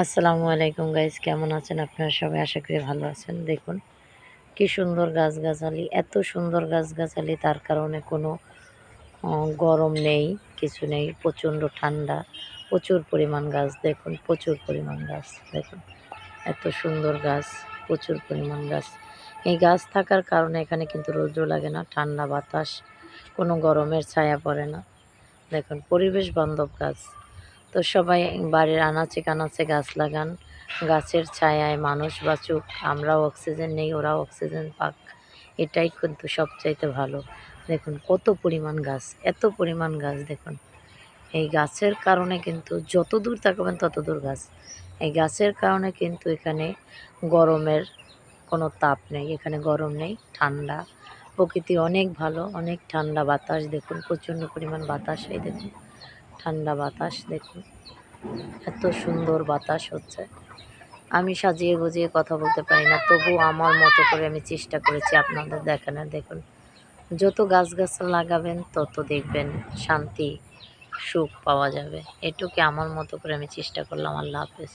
আসসালামু আলাইকুম গাইজ কেমন আছেন আপনারা সবাই? আশা করি ভালো আছেন। দেখুন, কি সুন্দর গাছগাছালি, এত সুন্দর গাছগাছালি, তার কারণে কোনো গরম নেই, কিছু নেই, প্রচণ্ড ঠান্ডা, প্রচুর পরিমাণ গাছ, দেখুন, প্রচুর পরিমাণ গাছ, দেখুন, এত সুন্দর গাছ, প্রচুর পরিমাণ গাছ। এই গাছ থাকার কারণে এখানে কিন্তু রৌদ্র লাগে না, ঠান্ডা বাতাস, কোনো গরমের ছায়া পড়ে না। দেখুন, পরিবেশ বান্ধব গাছ। তো সবাই বাড়ির আনাচে কানাচে গাছ লাগান। গাছের ছায়ায় মানুষ বাঁচুক, আমরাও অক্সিজেন নেই, ওরাও অক্সিজেন পাক। এটাই কিন্তু সবচাইতে ভালো। দেখুন কত পরিমাণ গাছ, এত পরিমাণ গাছ দেখুন। এই গাছের কারণে কিন্তু যত দূর তাকাবেন তত দূর গাছ। এই গাছের কারণে কিন্তু এখানে গরমের কোনো তাপ নেই, এখানে গরম নেই, ঠান্ডা। প্রকৃতি অনেক ভালো, অনেক ঠান্ডা বাতাস দেখুন, প্রচণ্ড পরিমাণ বাতাস এই দেখুন। ঠান্ডা বাতাস, দেখুন। এত সুন্দর বাতাস হচ্ছে। আমি সাজিয়ে গুজিয়ে কথা বলতে পারি না, তবু আমার মতো করে আমি চেষ্টা করেছি আপনাদের দেখানোর, দেখুন। যত গাছ লাগাবেন, তত দেখবেন শান্তি, সুখ পাওয়া যাবে। এটুকু আমার মতো করে আমি চেষ্টা করলাম, আল্লাহ হাফেজ।